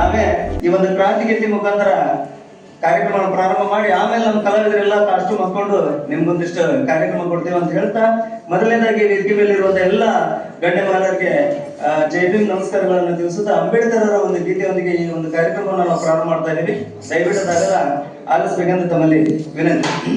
ನಾವೇ ಈ ಒಂದು ಕ್ರಾಂತಿ ಗೀತೆ ಮುಖಾಂತರ ಕಾರ್ಯಕ್ರಮ ಪ್ರಾರಂಭ ಮಾಡಿ, ಆಮೇಲೆ ನಮ್ಮ ಕಲಾವಿದರೆಲ್ಲ ಕಾಸ್ಟ್ಯೂಮ್ ಹಾಕೊಂಡು ನಿಮ್ಗೊಂದಿಷ್ಟು ಕಾರ್ಯಕ್ರಮ ಕೊಡ್ತೀವಿ ಅಂತ ಹೇಳ್ತಾ, ಮೊದಲನೇದಾಗಿ ವೇದಿಕೆ ಮೇಲೆ ಇರುವಂತ ಎಲ್ಲ ಗಣ್ಯ ಮಹಿಳೆಯರಿಗೆ ಜೈ ಭೀಮ್ ನಮಸ್ಕಾರಗಳನ್ನು ತಿಳಿಸುತ್ತಾ ಅಂಬೇಡ್ಕರ್ ಅವರ ಒಂದು ಗೀತೆಯೊಂದಿಗೆ ಈ ಒಂದು ಕಾರ್ಯಕ್ರಮವನ್ನು ನಾವು ಪ್ರಾರಂಭ ಮಾಡ್ತಾ ಇದ್ದೀವಿ. ದಯವಿಟ್ಟು ಅದರ ಆಲಿಸ್ಬೇಕಂತ ತಮ್ಮಲ್ಲಿ ವಿನಂತಿ.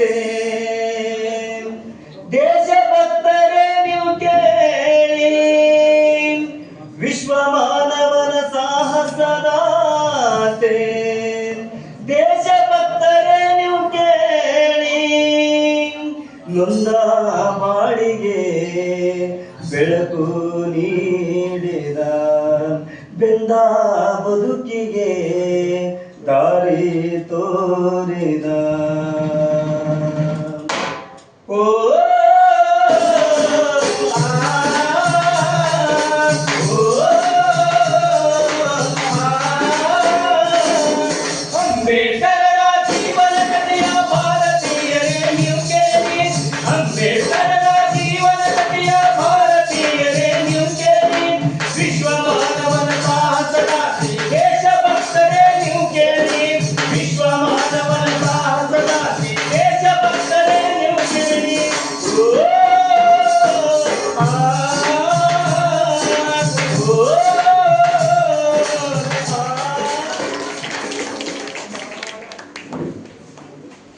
ಸಾಹಸದಾತೆ ದೇಶಭಕ್ತರೇ ನೀವು ಕೇಳಿ. ವಿಶ್ವ ಮಾನವನ ಸಾಹಸದಾತೆ. ದೇಶಭಕ್ತರೇ ನೀವು ಕೇಳಿ. ನೊಂದ ಬಾಳಿಗೆ ಬೆಳಕು ನೀಡಿದ ಬೆಂದ ಬದುಕಿಗೆ ದಾರಿ ತೋರಿದ.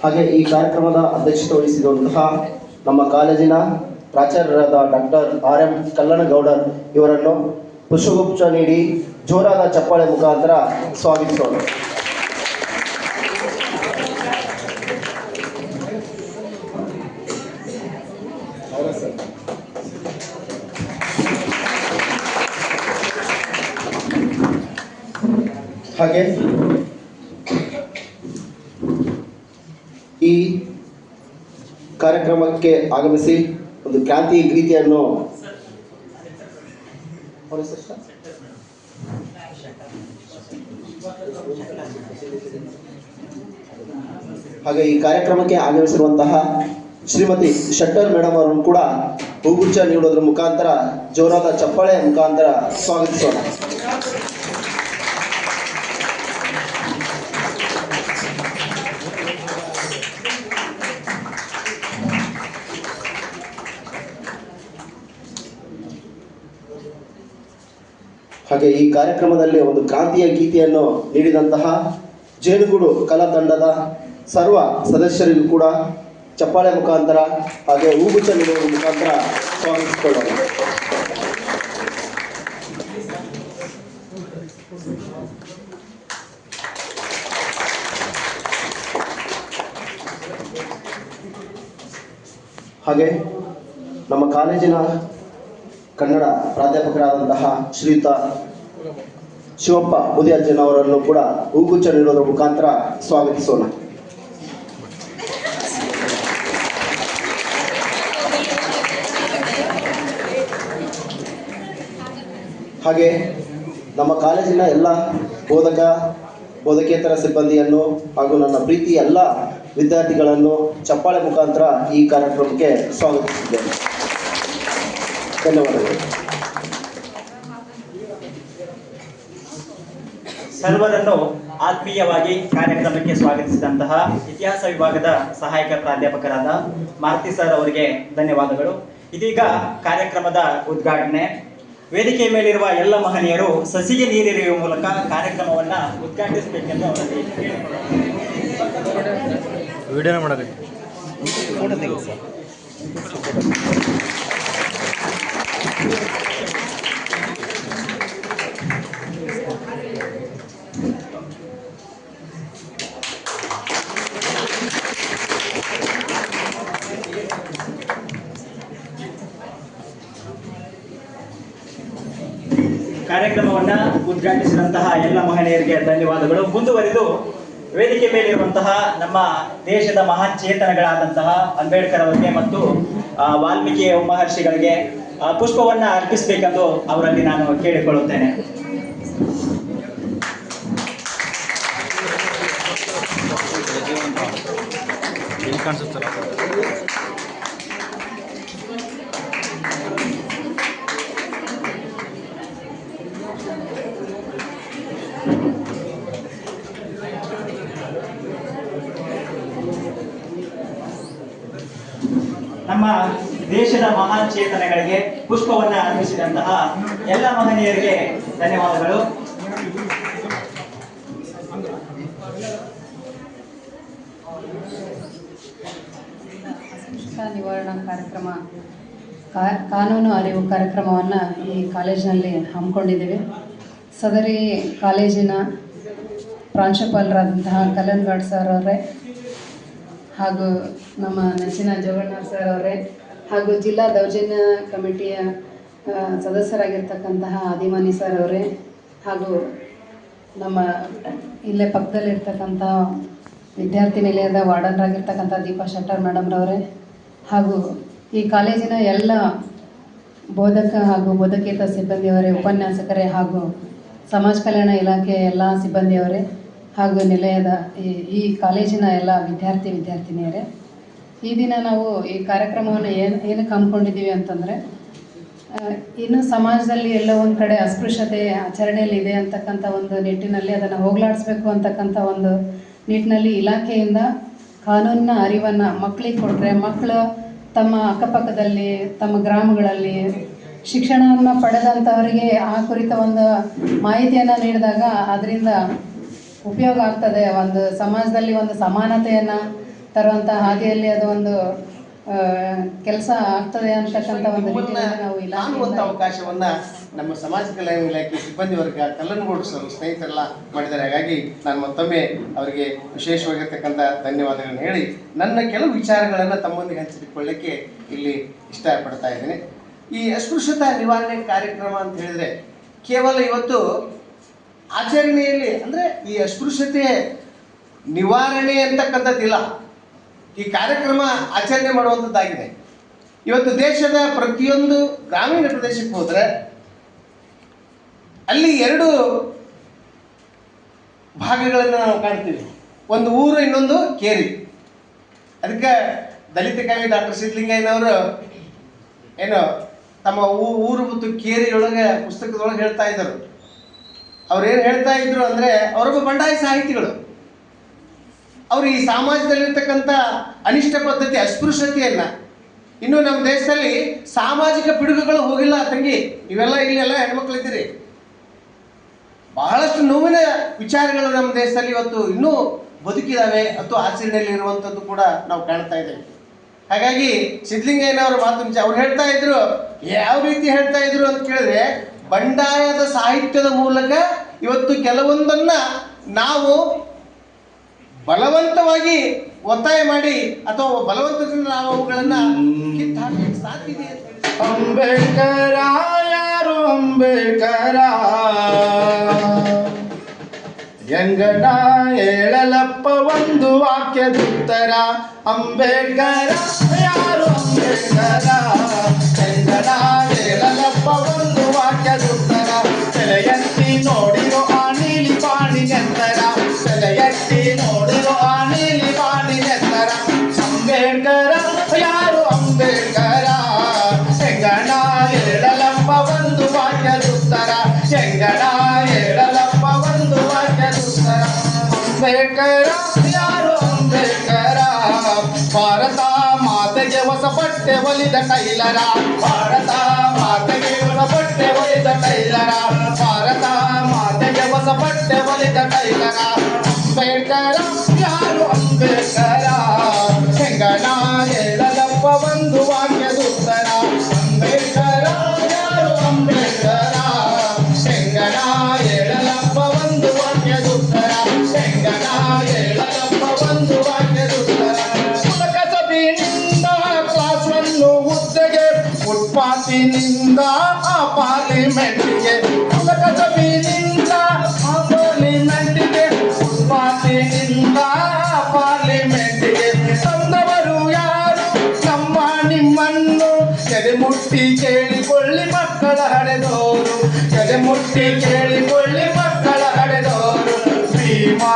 ಹಾಗೆ ಈ ಕಾರ್ಯಕ್ರಮದ ಅಧ್ಯಕ್ಷತೆ ವಹಿಸಿದಂತಹ ನಮ್ಮ ಕಾಲೇಜಿನ ಪ್ರಾಚಾರ್ಯರಾದ ಡಾಕ್ಟರ್ ಆರ್ ಎಂ ಕಲ್ಲಣಗೌಡರ್ ಇವರನ್ನು ಪುಷ್ಪಗುಪ್ತ ನೀಡಿ ಜೋರಾದ ಚಪ್ಪಾಳೆ ಮುಖಾಂತರ ಸ್ವಾಗತಿಸೋಣ. ಹಾಗೆ ಈ ಕಾರ್ಯಕ್ರಮಕ್ಕೆ ಆಗಮಿಸಿ ಒಂದು ಕ್ರಾಂತಿ ಗೀತೆಯನ್ನು? ಹಾಗೆ ಈ ಕಾರ್ಯಕ್ರಮಕ್ಕೆ ಆಗಮಿಸಿರುವಂತಹ ಶ್ರೀಮತಿ ಶೆಟ್ಟರ್ ಮೇಡಮ್ ಅವರನ್ನು ಕೂಡ ಹೂಗುಚ್ಛ ನೀಡೋದ್ರ ಮುಖಾಂತರ ಜೋರಾದ ಚಪ್ಪಾಳೆ ಮುಖಾಂತರ ಸ್ವಾಗತಿಸೋಣ ಹಾಗೆ ಈ ಕಾರ್ಯಕ್ರಮದಲ್ಲಿ ಒಂದು ಕ್ರಾಂತಿಯ ಗೀತೆಯನ್ನು ನೀಡಿದಂತಹ ಜೇನುಗೂಡು ಕಲಾ ತಂಡದ ಸರ್ವ ಸದಸ್ಯರಿಗೂ ಕೂಡ ಚಪ್ಪಾಳೆ ಮುಖಾಂತರ ಹಾಗೆ ಹೂಗುಚ್ಚ ನೀಡುವ ಮುಖಾಂತರ ಸ್ವಾಗತಿಸಿಕೊಳ್ಳೋಣ. ಹಾಗೆ ನಮ್ಮ ಕಾಲೇಜಿನ ಕನ್ನಡ ಪ್ರಾಧ್ಯಾಪಕರಾದಂತಹ ಶ್ರೀಯುತ ಶಿವಪ್ಪ ಮುದಿಯಜ್ಜನವರನ್ನು ಕೂಡ ಹೂಗುಚ್ಛ ನೀಡೋದ್ರ ಮುಖಾಂತರ ಸ್ವಾಗತಿಸೋಣ. ಹಾಗೆ ನಮ್ಮ ಕಾಲೇಜಿನ ಎಲ್ಲ ಬೋಧಕ, ಬೋಧಕೇತರ ಸಿಬ್ಬಂದಿಯನ್ನು ಹಾಗೂ ನನ್ನ ಪ್ರೀತಿ ಎಲ್ಲ ವಿದ್ಯಾರ್ಥಿಗಳನ್ನು ಚಪ್ಪಾಳೆ ಮುಖಾಂತರ ಈ ಕಾರ್ಯಕ್ರಮಕ್ಕೆ ಸ್ವಾಗತಿಸಿದ್ದೇನೆ. ಧನ್ಯವಾದಗಳು. ಸರ್ವರನ್ನು ಆತ್ಮೀಯವಾಗಿ ಕಾರ್ಯಕ್ರಮಕ್ಕೆ ಸ್ವಾಗತಿಸಿದಂತಹ ಇತಿಹಾಸ ವಿಭಾಗದ ಸಹಾಯಕ ಪ್ರಾಧ್ಯಾಪಕರಾದ ಮಾರುತಿ ಸರ್ ಅವರಿಗೆ ಧನ್ಯವಾದಗಳು. ಇದೀಗ ಕಾರ್ಯಕ್ರಮದ ಉದ್ಘಾಟನೆ. ವೇದಿಕೆ ಮೇಲಿರುವ ಎಲ್ಲ ಮಹನೀಯರು ಸಸಿಗೆ ನೀರಿರುವ ಮೂಲಕ ಕಾರ್ಯಕ್ರಮವನ್ನು ಉದ್ಘಾಟಿಸಬೇಕೆಂದು ಅವರಲ್ಲಿ ಕಾರ್ಯಕ್ರಮವನ್ನ ಉದ್ಘಾಟಿಸಿದಂತಹ ಎಲ್ಲ ಮಹಿಳೆಯರಿಗೆ ಧನ್ಯವಾದಗಳು. ಮುಂದುವರಿದು ವೇದಿಕೆ ಮೇಲಿರುವಂತಹ ನಮ್ಮ ದೇಶದ ಮಹಾನ್ ಚೇತನಗಳಾದಂತಹ ಅಂಬೇಡ್ಕರ್ ಅವರಿಗೆ ಮತ್ತು ವಾಲ್ಮೀಕಿ ಮಹರ್ಷಿಗಳಿಗೆ ಪುಷ್ಪವನ್ನ ಅರ್ಪಿಸಬೇಕೆಂದು ಅವರಲ್ಲಿ ನಾನು ಕೇಳಿಕೊಳ್ಳುತ್ತೇನೆ. ನಮ್ಮ ದೇಶದ ಮಹಾನ್ ಚೇತನಗಳಿಗೆ ಪುಷ್ಪವನ್ನ ಅರ್ಪಿಸಿದಂತಹ ಎಲ್ಲ ಮಹನೀಯರಿಗೆ ಧನ್ಯವಾದಗಳು. ನಿವಾರಣಾ ಕಾರ್ಯಕ್ರಮ ಕಾನೂನು ಅರಿವು ಕಾರ್ಯಕ್ರಮವನ್ನು ಈ ಕಾಲೇಜಿನಲ್ಲಿ ಹಮ್ಮಿಕೊಂಡಿದ್ದೀವಿ. ಸದರಿ ಕಾಲೇಜಿನ ಪ್ರಾಂಶುಪಾಲರಾದಂತಹ ಕಲ್ಲನ್ಗೌಡ್ ಸರ್ ಅವರೇ ಹಾಗೂ ನಮ್ಮ ನೆಚ್ಚಿನ ಜೋಗಣ್ಣ ಸರ್ ಅವರೇ, ಹಾಗೂ ಜಿಲ್ಲಾ ದೌರ್ಜನ್ಯ ಕಮಿಟಿಯ ಸದಸ್ಯರಾಗಿರ್ತಕ್ಕಂತಹ ಆದಿಮಾನಿ ಸರ್ ಅವರೇ, ಹಾಗೂ ನಮ್ಮ ಇಲ್ಲೇ ಪಕ್ಕದಲ್ಲಿರ್ತಕ್ಕಂಥ ವಿದ್ಯಾರ್ಥಿ ನಿಲಯದ ವಾರ್ಡನ್ರಾಗಿರ್ತಕ್ಕಂಥ ದೀಪಾ ಶೆಟ್ಟರ್ ಮೇಡಮ್ರವರೇ ಹಾಗೂ ಈ ಕಾಲೇಜಿನ ಎಲ್ಲ ಬೋಧಕ ಹಾಗೂ ಬೋಧಕೇತರ ಸಿಬ್ಬಂದಿಯವರೇ, ಉಪನ್ಯಾಸಕರೇ ಹಾಗೂ ಸಮಾಜ ಕಲ್ಯಾಣ ಇಲಾಖೆಯ ಎಲ್ಲ ಸಿಬ್ಬಂದಿಯವರೇ ಹಾಗೂ ನಿಲಯದ ಈ ಕಾಲೇಜಿನ ಎಲ್ಲ ವಿದ್ಯಾರ್ಥಿ ವಿದ್ಯಾರ್ಥಿನಿಯರೇ, ಈ ದಿನ ನಾವು ಈ ಕಾರ್ಯಕ್ರಮವನ್ನು ಏನು, ಏನಕ್ಕೆ ಹಮ್ಮಿಕೊಂಡಿದ್ದೀವಿ ಅಂತಂದರೆ ಇನ್ನು ಸಮಾಜದಲ್ಲಿ ಎಲ್ಲೋ ಒಂದು ಕಡೆ ಅಸ್ಪೃಶ್ಯತೆ ಆಚರಣೆಯಲ್ಲಿ ಇದೆ ಅಂತಕ್ಕಂಥ ಒಂದು ನಿಟ್ಟಿನಲ್ಲಿ ಅದನ್ನು ಹೋಗಲಾಡಿಸ್ಬೇಕು ಅಂತಕ್ಕಂಥ ಒಂದು ನಿಟ್ಟಿನಲ್ಲಿ ಇಲಾಖೆಯಿಂದ ಕಾನೂನಿನ ಅರಿವನ್ನು ಮಕ್ಕಳಿಗೆ ಕೊಟ್ಟರೆ ಮಕ್ಕಳು ತಮ್ಮ ಅಕ್ಕಪಕ್ಕದಲ್ಲಿ, ತಮ್ಮ ಗ್ರಾಮಗಳಲ್ಲಿ ಶಿಕ್ಷಣವನ್ನು ಪಡೆದಂಥವರಿಗೆ ಆ ಕುರಿತ ಒಂದು ಮಾಹಿತಿಯನ್ನು ನೀಡಿದಾಗ ಅದರಿಂದ ಉಪಯೋಗ ಆಗ್ತದೆ. ಒಂದು ಸಮಾಜದಲ್ಲಿ ಒಂದು ಸಮಾನತೆಯನ್ನು ತರುವಂಥ ಹಾದಿಯಲ್ಲಿ ಅದು ಒಂದು ಕೆಲಸ ಆಗ್ತದೆ ಅಂತಕ್ಕಂಥ ಒಂದು ನಾವು ಇಲ್ಲ ಅವಕಾಶವನ್ನು ಅವಕಾಶವನ್ನ ನಮ್ಮ ಸಮಾಜ ಕಲ್ಯಾಣ ಇಲಾಖೆ ಸಿಬ್ಬಂದಿ ವರ್ಗ ಕಲ್ಲನಗೌಡ ಸರ್ ಸ್ನೇಹಿತರೆಲ್ಲ ಮಾಡಿದ್ದಾರೆ. ಹಾಗಾಗಿ ನಾನು ಮತ್ತೊಮ್ಮೆ ಅವರಿಗೆ ವಿಶೇಷವಾಗಿರ್ತಕ್ಕಂಥ ಧನ್ಯವಾದಗಳನ್ನು ಹೇಳಿ ನನ್ನ ಕೆಲವು ವಿಚಾರಗಳನ್ನು ತಮ್ಮೊಂದಿಗೆ ಹಂಚಿಕೊಳ್ಳಿಕ್ಕೆ ಇಲ್ಲಿ ಇಷ್ಟಪಡ್ತಾ ಇದ್ದೇನೆ. ಈ ಅಸ್ಪೃಶ್ಯತಾ ನಿವಾರಣೆ ಕಾರ್ಯಕ್ರಮ ಅಂತ ಹೇಳಿದ್ರೆ ಕೇವಲ ಇವತ್ತು ಆಚರಣೆಯಲ್ಲಿ, ಅಂದರೆ ಈ ಅಸ್ಪೃಶ್ಯತೆ ನಿವಾರಣೆ ಅಂತಕ್ಕಂಥದ್ದಿಲ್ಲ. ಈ ಕಾರ್ಯಕ್ರಮ ಆಚರಣೆ ಮಾಡುವಂಥದ್ದಾಗಿದೆ. ಇವತ್ತು ದೇಶದ ಪ್ರತಿಯೊಂದು ಗ್ರಾಮೀಣ ಪ್ರದೇಶಕ್ಕೆ ಹೋದರೆ, ಅಲ್ಲಿ ಎರಡು ಭಾಗಗಳನ್ನು ನಾವು ಕಾಣ್ತೀವಿ. ಒಂದು ಊರು, ಇನ್ನೊಂದು ಕೇರಿ. ಅದಕ್ಕೆ ದಲಿತ ಕವಿ ಡಾಕ್ಟರ್ ಸಿದ್ಧಲಿಂಗಯ್ಯನವರು ಏನು ತಮ್ಮ ಊರು ಮತ್ತು ಕೇರಿಯೊಳಗೆ ಪುಸ್ತಕದೊಳಗೆ ಹೇಳ್ತಾ ಇದ್ದರು. ಅವ್ರು ಏನು ಹೇಳ್ತಾ ಇದ್ರು ಅಂದರೆ ಅವರೊಬ್ಬ ಬಂಡಾಯ ಸಾಹಿತಿಗಳು. ಅವರು ಈ ಸಮಾಜದಲ್ಲಿರ್ತಕ್ಕಂಥ ಅನಿಷ್ಟ ಪದ್ಧತಿ, ಅಸ್ಪೃಶ್ಯತೆಯನ್ನ ಇನ್ನು ನಮ್ಮ ದೇಶದಲ್ಲಿ ಸಾಮಾಜಿಕ ಪಿಡುಗುಗಳು ಹೋಗಿಲ್ಲ ತಂಗಿ. ನೀವೆಲ್ಲ ಇಲ್ಲೆಲ್ಲ ಹೆಣ್ಮಕ್ಳಿದ್ದೀರಿ ಬಹಳಷ್ಟು ನೋವಿನ ವಿಚಾರಗಳು ನಮ್ಮ ದೇಶದಲ್ಲಿ ಇವತ್ತು ಇನ್ನೂ ಬದುಕಿದಾವೆ ಅಥವಾ ಆಚರಣೆಯಲ್ಲಿ ಇರುವಂಥದ್ದು ಕೂಡ ನಾವು ಕಾಣ್ತಾ ಇದ್ದೇವೆ. ಹಾಗಾಗಿ ಸಿದ್ಧಲಿಂಗಯ್ಯನವರ ಮಾತು ಅವ್ರು ಹೇಳ್ತಾ ಇದ್ರು, ಯಾವ ರೀತಿ ಹೇಳ್ತಾ ಇದ್ರು ಅಂತ ಕೇಳಿದ್ರೆ ಬಂಡಾಯದ ಸಾಹಿತ್ಯದ ಮೂಲಕ ಇವತ್ತು ಕೆಲವೊಂದನ್ನ ನಾವು ಬಲವಂತವಾಗಿ ಒತ್ತಾಯ ಮಾಡಿ ಅಥವಾ ಬಲವಂತದಿಂದ ನಾವು ಅವುಗಳನ್ನ ಹೇಳಿ. ಅಂಬೇಡ್ಕರ ಯಾರು ಅಂಬೇಡ್ಕರ. ಎಂಗಣ ಹೇಳಲಪ್ಪ ಒಂದು ವಾಕ್ಯದುತ್ತರ. ಅಂಬೇಡ್ಕರ ಯಾರು ಅಂಬೇಡ್ಕರ. ಅಂಬೇಡ್ಕರ ಯಾರು ಅಂಬೇಡ್ಕರ ಭಾರತ ಮಾತೆಗೆ ಹೊಸ ಬಟ್ಟೆ ಒಲಿದ ಟೈಲರ ಭಾರತ ಮಾತೆಗೆ ಹೊಸ ಬಟ್ಟೆ ಒಲಿದ ಟೈಲರ ಭಾರತ ಮುಟ್ಟಿ ಕೇಳಿಕೊಳ್ಳಿ ಮಕ್ಕಳ ಹಡೆದೋರು ಭೀಮಾ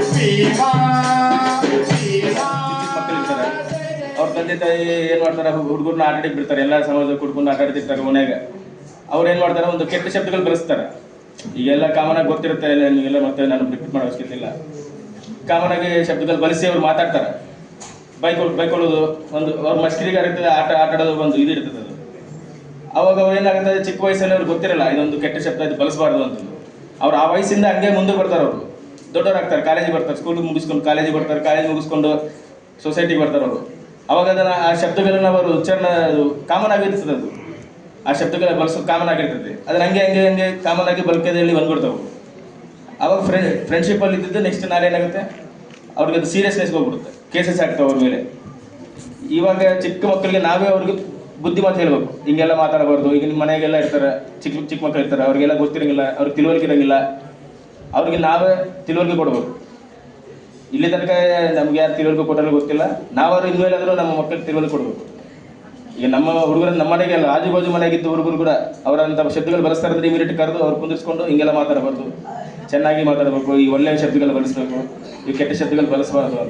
ಭೀಮಾ ಅವ್ರ ತಂದೆ ತಾಯಿ ಏನ್ ಮಾಡ್ತಾರೆ? ಹುಡುಗರನ್ನ ಆಟಾಡಿ ಬಿಡ್ತಾರೆ. ಎಲ್ಲ ಸಮಾಜ ಕುಡ್ಕೊಂಡು ಆಟಾಡ್ತಿರ್ತಾರೆ ಮನ್ಯಾಗ ಅವ್ರು ಏನ್ ಮಾಡ್ತಾರೆ? ಒಂದು ಕೆಟ್ಟ ಶಬ್ದಗಳು ಬಳಸ್ತಾರೆ ಈಗೆಲ್ಲ ಕಾಮನ್ ಆಗಿ ಗೊತ್ತಿರುತ್ತೆ ನಿಮಗೆಲ್ಲ ಮತ್ತೆ ನಾನು ರಿಪೀಟ್ ಮಾಡೋ ಅವಶ್ಯಕತೆ ಕಾಮನ್ ಆಗಿ ಶಬ್ದಗಳು ಬಳಸಿ ಅವ್ರು ಮಾತಾಡ್ತಾರೆ. ಬೈಕ್, ಬೈಕೊಳ್ಳೋದು ಒಂದು ಅವ್ರ ಮಸ್ಕಿರಿಗೆ ಇರ್ತದೆ. ಆಟ ಆಟಾಡೋದು ಒಂದು ಇದು ಇರ್ತದೆ ಅದು. ಅವಾಗ ಅವ್ರು ಏನಾಗುತ್ತೆ? ಚಿಕ್ಕ ವಯಸ್ಸಲ್ಲಿ ಅವ್ರಿಗೆ ಗೊತ್ತಿರಲ್ಲ, ಇದೊಂದು ಕೆಟ್ಟ ಶಬ್ದ, ಇದು ಬಳಸಬಾರ್ದು ಅಂತ ಅವ್ರು ಆ ವಯಸ್ಸಿಂದ ಹಂಗೆ ಮುಂದೆ ಬರ್ತಾರೆ ಅವರು. ದೊಡ್ಡವರಾಗ್ತಾರೆ ಕಾಲೇಜಿಗೆ ಬರ್ತಾರೆ ಸ್ಕೂಲ್ ಮುಗಿಸ್ಕೊಂಡು ಕಾಲೇಜಿಗೆ ಬರ್ತಾರೆ, ಕಾಲೇಜ್ ಮುಗಿಸ್ಕೊಂಡು ಸೊಸೈಟಿಗೆ ಬರ್ತಾರೆ ಅವರು. ಅವಾಗ ಅದನ್ನು, ಆ ಶಬ್ದಗಳನ್ನ ಅವರು ಉಚ್ಚಾರಣ, ಅದು ಕಾಮನ್ ಆಗಿರ್ತದೆ ಅದು. ಆ ಶಬ್ದಗಳ ಬಳಸೋದು ಕಾಮನ್ ಆಗಿರ್ತದೆ ಅದನ್ನ ಹಂಗೆ ಹಂಗೆ ಹಂಗೆ ಕಾಮನ್ ಆಗಿ ಬಲ್ಕದಲ್ಲಿ ಬಂದ್ಬಿಡ್ತಾವೆ ಅವಾಗ ಫ್ರೆಂಡ್ ಫ್ರೆಂಡ್ಶಿಪ್ ಅಲ್ಲಿ ಇದ್ದಿದ್ದು ನೆಕ್ಸ್ಟ್ ನಾಳೆ ಏನಾಗುತ್ತೆ? ಅವ್ರಿಗೆ ಅದು ಸೀರಿಯಸ್ನೆಸ್ ಹೋಗ್ಬಿಡುತ್ತೆ. ಕೇಸಸ್ ಆಗ್ತಾವೆ ಅವ್ರ ಮೇಲೆ. ಇವಾಗ ಚಿಕ್ಕ ಮಕ್ಕಳಿಗೆ ನಾವೇ ಅವ್ರಿಗೆ ಬುದ್ಧಿ ಮಾತು ಹೇಳ್ಬೇಕು. ಹಿಂಗೆಲ್ಲ ಮಾತಾಡಬಾರ್ದು. ಈಗ ನಿಮ್ಮ ಮನೆಗೆಲ್ಲ ಇರ್ತಾರೆ, ಚಿಕ್ಕ ಚಿಕ್ಕ ಮಕ್ಕಳು ಇರ್ತಾರೆ, ಅವ್ರಿಗೆಲ್ಲ ಗೊತ್ತಿರಂಗಿಲ್ಲ, ಅವ್ರಿಗೆ ತಿಳುವಳಿಕೆ ಇರಂಗಿಲ್ಲ. ಅವ್ರಿಗೆ ನಾವೇ ತಿಳುವಳಿಕೆ ಕೊಡ್ಬೇಕು. ಇಲ್ಲಿ ತನಕ ನಮ್ಗೆ ಯಾರು ತಿಳುವಳಿಕೆ ಕೊಟ್ಟರು ಗೊತ್ತಿಲ್ಲ. ನಾವಾದ್ರೂ ಇನ್ಮೇಲಾದರೂ ನಮ್ಮ ಮಕ್ಕಳಿಗೆ ತಿಳುವಳಿಕೆ ಕೊಡ್ಬೇಕು. ಈಗ ನಮ್ಮ ಹುಡುಗರ ನಮ್ಮ ಮನೆಗೆ ಅಲ್ಲ ಆಜು ಬಾಜು ಮನೆಗಿದ್ದು ಹುಡುಗರು ಕೂಡ ಅವರಂತ ಶಬ್ದಗಳು ಬಳಸ್ತಾರೆ ಅಂದ್ರೆ ಇಮಿಡಿಯೇಟ್ ಕರೆದು ಅವ್ರು ಕುಂದಿಸ್ಕೊಂಡು ಹಿಂಗೆಲ್ಲ ಮಾತಾಡಬಾರ್ದು. ಚೆನ್ನಾಗಿ ಮಾತಾಡಬೇಕು, ಈ ಒಳ್ಳೆಯ ಶಬ್ದಗಳು ಬಳಸಬೇಕು. ಈ ಕೆಟ್ಟ ಶಬ್ದಗಳು ಬಳಸಬಾರ್ದು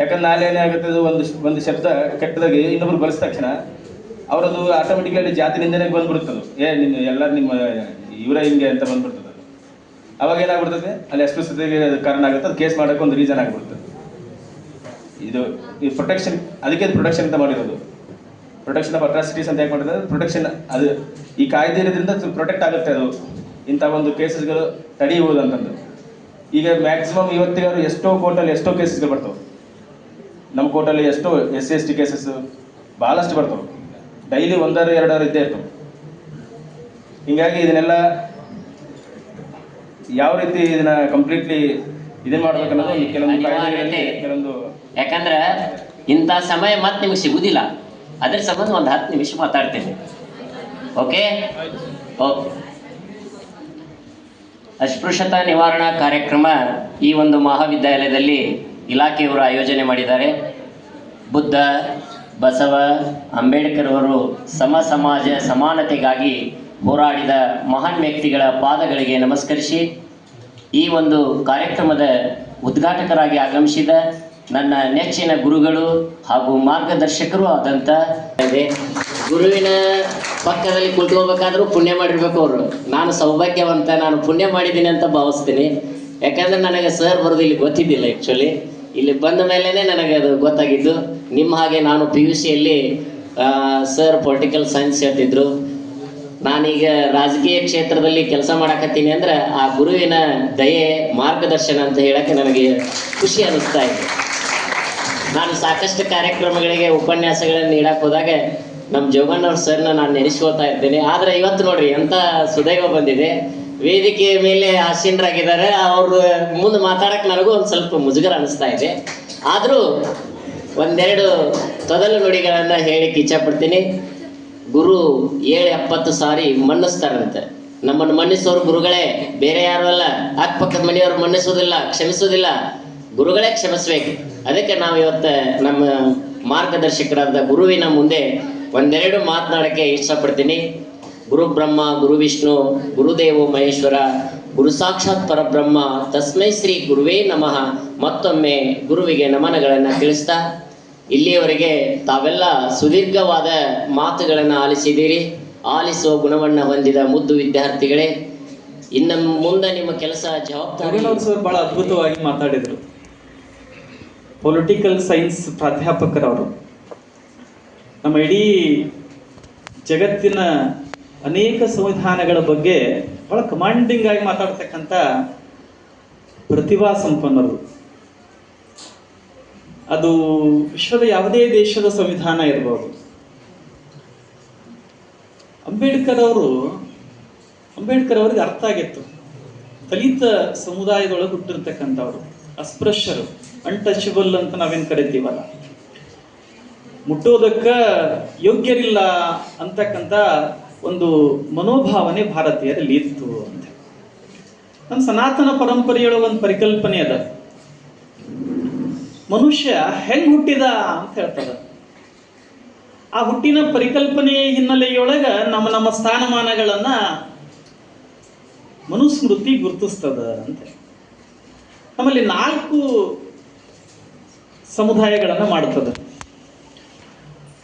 ಯಾಕಂದ್ರೆ ನಾಳೆ ಏನಾಗುತ್ತೆ ಒಂದು ಒಂದು ಶಬ್ದ ಕೆಟ್ಟದಾಗಿ ಇನ್ನೊಬ್ರು ಬಳಸಿದ ತಕ್ಷಣ ಅವರದು ಆಟೋಮೆಟಿಕ್ಲಿ ಜಾತಿ ನಿಂದನೆ ಬಂದ್ಬಿಡ್ತದೆ ಏ ನಿಮ್ಮ ಎಲ್ಲ ನಿಮ್ಮ, ಇವರ ಹಿಂಗೆ ಅಂತ ಬಂದ್ಬಿಡ್ತದೆ ಅವಾಗ ಏನಾಗ್ಬಿಡ್ತದೆ? ಅಲ್ಲಿ ಅಸ್ಪೃಶ್ಯತೆಗೆ ಕಾರಣ ಆಗುತ್ತೆ, ಅದು ಕೇಸ್ ಮಾಡೋಕೆ ಒಂದು ರೀಸನ್ ಆಗಿಬಿಡುತ್ತೆ. ಇದು, ಈ ಪ್ರೊಟೆಕ್ಷನ್ ಅದಕ್ಕೆ ಪ್ರೊಟೆಕ್ಷನ್ ಅಂತ ಮಾಡಿರೋದು. ಪ್ರೊಟೆಕ್ಷನ್ ಆಫ್ ಅಟ್ರಾಸಿಟೀಸ್ ಅಂತ ಹೇಗೆ ಮಾಡಿದ್ರೆ ಪ್ರೊಟೆಕ್ಷನ್ ಅದು, ಈ ಕಾಯ್ದೆ ಇರೋದ್ರಿಂದ ಪ್ರೊಟೆಕ್ಟ್ ಆಗುತ್ತೆ ಅದು. ಇಂಥ ಒಂದು ಕೇಸಸ್ಗಳು ತಡೆಯಬಹುದು ಅಂತಂದು ಈಗ ಮ್ಯಾಕ್ಸಿಮಮ್ ಇವತ್ತಿಗಾರು ಎಷ್ಟೋ ಕೋರ್ಟಲ್ಲಿ ಎಷ್ಟೋ ಕೇಸಸ್ಗಳು ಬರ್ತವೆ. ನಮ್ಮ ಕೋರ್ಟಲ್ಲಿ ಎಷ್ಟೋ S C S T cases ಭಾಳಷ್ಟು ಬರ್ತವೆ. ಡೈಲಿ ಒಂದಾರು ಎರಡಾರು ಇದ್ದೇ ಇರ್ತವೆ. ಹಿಂಗಾಗಿ ಇದನ್ನೆಲ್ಲ ಯಾವ ರೀತಿ ಇದನ್ನ ಕಂಪ್ಲೀಟ್ಲಿ ಇದನ್ನ ಮಾಡ್ಬೇಕನ್ನೋದು ಕೆಲವೊಂದು ಕೆಲವೊಂದು ಯಾಕಂದ್ರೆ ಇಂಥ ಸಮಯ ಮತ್ತೆ ನಿಮಗೆ ಸಿಗುದಿಲ್ಲ. ಅದ್ರ ಸಂಬಂಧ ಒಂದು ಹತ್ತು ನಿಮಿಷ ಮಾತಾಡ್ತೀನಿ. ಓಕೆ ಓಕೆ ಅಸ್ಪೃಶ್ಯತಾ ನಿವಾರಣಾ ಕಾರ್ಯಕ್ರಮ ಈ ಒಂದು ಮಹಾವಿದ್ಯಾಲಯದಲ್ಲಿ ಇಲಾಖೆಯವರು ಆಯೋಜನೆ ಮಾಡಿದ್ದಾರೆ. ಬುದ್ಧ ಬಸವ ಅಂಬೇಡ್ಕರ್ ಅವರು ಸಮ ಸಮಾಜ ಸಮಾನತೆಗಾಗಿ ಹೋರಾಡಿದ ಮಹಾನ್ ವ್ಯಕ್ತಿಗಳ ಪಾದಗಳಿಗೆ ನಮಸ್ಕರಿಸಿ, ಈ ಒಂದು ಕಾರ್ಯಕ್ರಮದ ಉದ್ಘಾಟಕರಾಗಿ ಆಗಮಿಸಿದ ನನ್ನ ನೆಚ್ಚಿನ ಗುರುಗಳು ಹಾಗೂ ಮಾರ್ಗದರ್ಶಕರು ಆದಂತ ಇದೆ ಗುರುವಿನ ಪಕ್ಕದಲ್ಲಿ ಕುಳಿತುಕೋಬೇಕಾದ್ರೂ ಪುಣ್ಯ ಮಾಡಿರ್ಬೇಕು ಅವರು. ನಾನು ಸೌಭಾಗ್ಯವಂತ, ನಾನು ಪುಣ್ಯ ಮಾಡಿದ್ದೀನಿ ಅಂತ ಭಾವಿಸ್ತೀನಿ. ಯಾಕಂದ್ರೆ ನನಗೆ ಸರ್ ಬರೋದು ಇಲ್ಲಿ ಗೊತ್ತಿದ್ದಿಲ್ಲ ಆ್ಯಕ್ಚುಲಿ ಇಲ್ಲಿ ಬಂದ ಮೇಲೇ ನನಗೆ ಅದು ಗೊತ್ತಾಗಿದ್ದು. ನಿಮ್ಮ ಹಾಗೆ ನಾನು ಪಿ ಯು ಸಿಯಲ್ಲಿ ಸರ್ ಪೊಲಿಟಿಕಲ್ ಸೈನ್ಸ್ ಹೇಳ್ತಿದ್ರು. ನಾನೀಗ ರಾಜಕೀಯ ಕ್ಷೇತ್ರದಲ್ಲಿ ಕೆಲಸ ಮಾಡಕತ್ತೀನಿ ಅಂದ್ರೆ ಆ ಗುರುವಿನ ದಯೆ, ಮಾರ್ಗದರ್ಶನ ಅಂತ ಹೇಳಕ್ಕೆ ನನಗೆ ಖುಷಿ ಅನಿಸ್ತಾ ಇದೆ. ನಾನು ಸಾಕಷ್ಟು ಕಾರ್ಯಕ್ರಮಗಳಿಗೆ ಉಪನ್ಯಾಸಗಳನ್ನು ನೀಡಕ್ಕೆ ಹೋದಾಗ ನಮ್ಮ ಜೋಗಣ್ಣವ್ರ ಸರ್ನ ನಾನು ನೆನೆಸ್ಕೊಳ್ತಾ ಇದ್ದೇನೆ. ಆದರೆ ಇವತ್ತು ನೋಡ್ರಿ ಎಂಥ ಸುದೈವ ಬಂದಿದೆ. ವೇದಿಕೆಯ ಮೇಲೆ ಆಸೀನರಾಗಿದ್ದಾರೆ. ಅವರು ಮುಂದೆ ಮಾತಾಡಕ್ಕೆ ನನಗೂ ಒಂದು ಸ್ವಲ್ಪ ಮುಜುಗರ ಅನಿಸ್ತಾ ಇದೆ. ಆದರೂ ಒಂದೆರಡು ತೊದಲು ನುಡಿಗಳನ್ನು ಹೇಳಿಕ್ಕೆ ಇಚ್ಛಪಡ್ತೀನಿ. ಗುರು ಏಳು ಎಪ್ಪತ್ತು ಸಾರಿ ಮನ್ನಿಸ್ತಾರಂತೆ. ನಮ್ಮನ್ನು ಮನ್ನಿಸೋರು ಗುರುಗಳೇ. ಬೇರೆ ಯಾರು ಅಲ್ಲ. ಅಕ್ಕಪಕ್ಕದ ಮನೆಯವರು ಮನ್ನಿಸೋದಿಲ್ಲ, ಕ್ಷಮಿಸೋದಿಲ್ಲ. ಗುರುಗಳೇ ಕ್ಷಮಿಸ್ಬೇಕು. ಅದಕ್ಕೆ ನಾವು ಇವತ್ತು ನಮ್ಮ ಮಾರ್ಗದರ್ಶಕರಾದ ಗುರುವಿನ ಮುಂದೆ ಒಂದೆರಡು ಮಾತನಾಡಕ್ಕೆ ಇಷ್ಟಪಡ್ತೀನಿ ಗುರು ಬ್ರಹ್ಮ, ಗುರು ವಿಷ್ಣು ಗುರುದೇವೋ ಮಹೇಶ್ವರ, ಗುರು ಸಾಕ್ಷಾತ್ ಪರಬ್ರಹ್ಮ, ತಸ್ಮೈ ಶ್ರೀ ಗುರುವೇ ನಮಃ. ಮತ್ತೊಮ್ಮೆ ಗುರುವಿಗೆ ನಮನಗಳನ್ನು ತಿಳಿಸ್ತಾ, ಇಲ್ಲಿಯವರೆಗೆ ತಾವೆಲ್ಲ ಸುದೀರ್ಘವಾದ ಮಾತುಗಳನ್ನು ಆಲಿಸಿದ್ದೀರಿ. ಆಲಿಸುವ ಗುಣವನ್ನು ಹೊಂದಿದ ಮುದ್ದು ವಿದ್ಯಾರ್ಥಿಗಳೇ, ಇನ್ನು ಮುಂದೆ ನಿಮ್ಮ ಕೆಲಸ ಜವಾಬ್ದಾರಿ ಬಹಳ ಅದ್ಭುತವಾಗಿ ಮಾತಾಡಿದರು. ಪೊಲಿಟಿಕಲ್ ಸೈನ್ಸ್ ಪ್ರಾಧ್ಯಾಪಕರವರು. ನಮ್ಮ ಇಡೀ ಜಗತ್ತಿನ ಅನೇಕ ಸಂವಿಧಾನಗಳ ಬಗ್ಗೆ ಬಹಳ ಕಮಾಂಡಿಂಗ್ ಆಗಿ ಮಾತಾಡ್ತಕ್ಕಂಥ ಪ್ರತಿಭಾ ಸಂಪನ್ನರು. ಅದು ವಿಶ್ವದ ಯಾವುದೇ ದೇಶದ ಸಂವಿಧಾನ ಇರಬಹುದು ಅಂಬೇಡ್ಕರ್ ಅವರು, ಅಂಬೇಡ್ಕರ್ ಅವ್ರಿಗೆ ಅರ್ಥ ಆಗಿತ್ತು. ದಲಿತ ಸಮುದಾಯದೊಳಗೆ ಹುಟ್ಟಿರ್ತಕ್ಕಂಥವ್ರು, ಅಸ್ಪೃಶ್ಯರು ಅನ್ಟಚಬಲ್ ಅಂತ ನಾವೇನು ಕರಿತೀವಲ್ಲ. ಮುಟ್ಟೋದಕ್ಕ ಯೋಗ್ಯರಿಲ್ಲ ಅಂತಕ್ಕಂಥ ಒಂದು ಮನೋಭಾವನೆ ಭಾರತೀಯರಲ್ಲಿ ಇತ್ತು ಅಂತ. ನಮ್ಮ ಸನಾತನ ಪರಂಪರೆಯೊಳಗೆ ಒಂದು ಪರಿಕಲ್ಪನೆ ಅದ. ಮನುಷ್ಯ ಹೆಂಗ್ ಹುಟ್ಟಿದ ಅಂತ ಹೇಳ್ತದ. ಆ ಹುಟ್ಟಿನ ಪರಿಕಲ್ಪನೆಯ ಹಿನ್ನೆಲೆಯೊಳಗ ನಮ್ಮ ನಮ್ಮ ಸ್ಥಾನಮಾನಗಳನ್ನ ಮನುಸ್ಮೃತಿ ಗುರುತಿಸ್ತದ ಅಂತ. ನಮ್ಮಲ್ಲಿ ನಾಲ್ಕು ಸಮುದಾಯಗಳನ್ನು ಮಾಡುತ್ತದೆ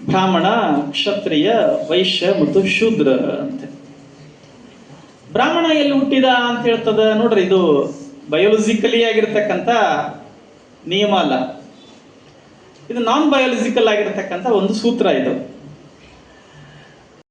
ಬ್ರಾಹ್ಮಣ, ಕ್ಷತ್ರಿಯ, ವೈಶ್ಯ ಮತ್ತು ಶೂದ್ರ ಅಂತ. ಬ್ರಾಹ್ಮಣ ಎಲ್ಲಿ ಹುಟ್ಟಿದ ಅಂತ ಹೇಳ್ತದ? ನೋಡ್ರಿ, ಇದು ಬಯೋಲಜಿಕಲಿ ಆಗಿರ್ತಕ್ಕಂಥ ನಿಯಮ ಅಲ್ಲ. ಇದು ನಾನ್ ಬಯೋಲಜಿಕಲ್ ಆಗಿರ್ತಕ್ಕಂಥ ಒಂದು ಸೂತ್ರ ಇದು.